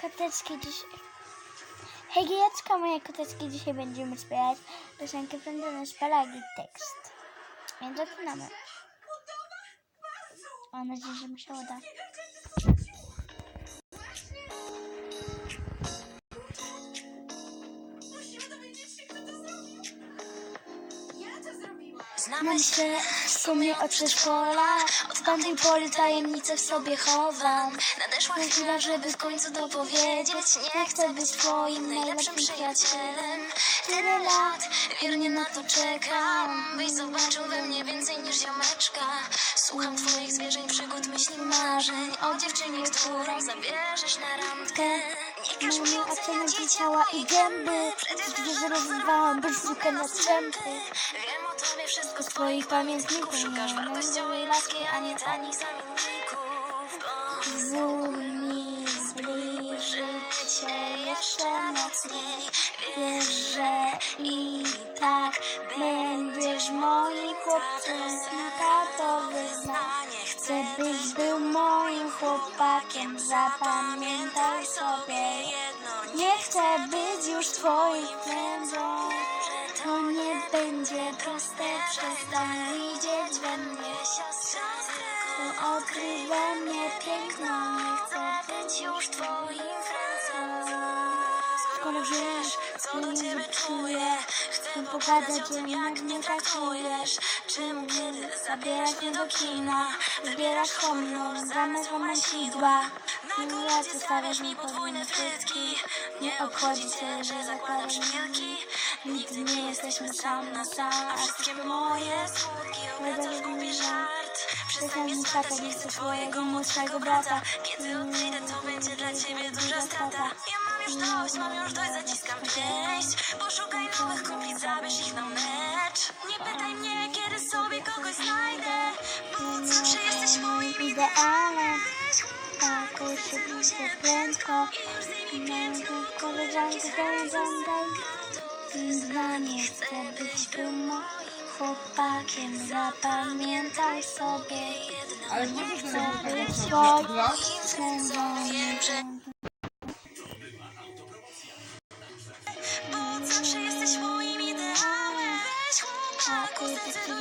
Koteczki dzisiaj. Hej, gejeczka, moje koteczki, dzisiaj będziemy śpiewać piosenkę Friendly Spalagi tekst. Więc zaczynamy. Mam nadzieję, że mi się uda. Znam się w sumie od przedszkola Od tamtej pory tajemnicę w sobie chowam. Nadeszła chwila, żeby w końcu dopowiedzieć. Nie chcę być twoim najlepszym przyjacielem. Tyle lat, wiernie na to czekam. Byś zobaczył we mnie więcej niż ziomeczka. Słucham twoich zwierzeń, przygód, myśli, marzeń. O dziewczynie, którą zabierzesz na randkę Nie każ mi oceniać ciała i gęby że rozrywałam bystrzykę na strzępy Wiem o tobie wszystko z twoich pamiętników Szukasz wartościowej laski, a nie tanich zamienników. Pozwól mi zbliżyć się jeszcze mocniej. Wiesz, że i tak będziesz moim chłopcem Kilka to wyznanie Chcę byś był moim Zapamiętaj sobie jedno. Nie chcę być już twoim prędzą. To nie będzie proste. Przestań widzieć we mnie to odkryj we mnie piękno, nie chcę być już twoim francą. Skoro wiesz, co do ciebie czuję, chcę pogadać, że jak mnie traktujesz. Czemu kiedy zabierasz mnie do kina, wybierasz homną zamiast romansidła. Na kolacie stawiasz mi podwójne frytki, nie obchodzi cię, że zakładam szpilki. Nigdy nie jesteśmy sam na sam, a wszystkie moje smutki obracasz głupi żart. Przestań mi płakać, nie chcę swojego młodszego brata. Kiedy odejdę, to będzie dla ciebie duża strata już dość, mam już dość, zaciskam pięść. Poszukaj nowych kumpli, zabierz ich na mecz. Nie pytaj mnie, kiedy sobie kogoś znajdę. Bo zawsze jesteś moim idealem Pakuj się, się prędko. Mam tu koleżankę, koleżankę Dwa nie chcę być moim chłopakiem. Zapamiętaj sobie Ale możesz Chcę być dwa? twoim sędzią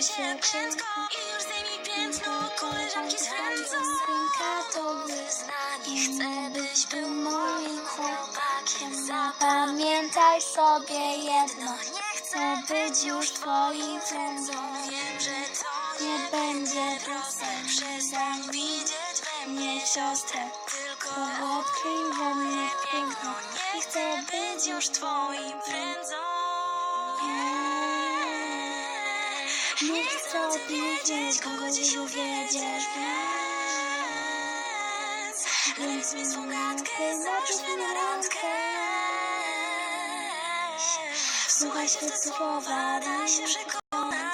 zdecyduj się prędko I już zdejmij piętno. Koleżanki Francją Ręka to wyznanie. Chcę byś był moim chłopakiem. Zapamiętaj sobie jedno. Nie chcę być już twoim frędzą Wiem, że to nie będzie proste. Przestań widzieć we mnie siostrę. Tylko odkryj we mnie piękno. Nie chcę być już twoim frędzą Nie, chcę odwiedzić kogo dziś uwiedziesz Więc mi słuchawkę, zapisz mnie na randkę. Słuchaj te słowa, daj się przekonać.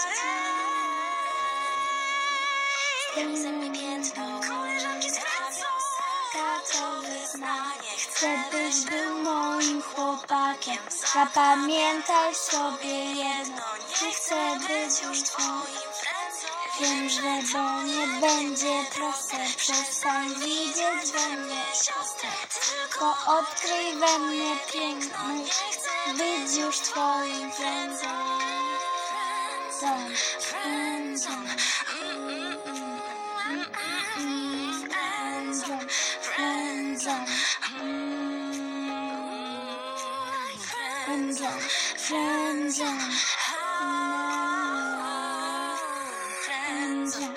Zdejmij ze mnie piętno Koleżanki z Francją. To wyznanie Chcę byś był moim chłopakiem Zapamiętaj sobie jedno. Nie chcę być już twoim Wiem, że bo nie będzie proste. Przestań widzieć we mnie siostrę Tylko odkryj we mnie piękno. Nie chcę być już twoim frędzą Frędzą Frędzą Frędzą Frędzą Frędzą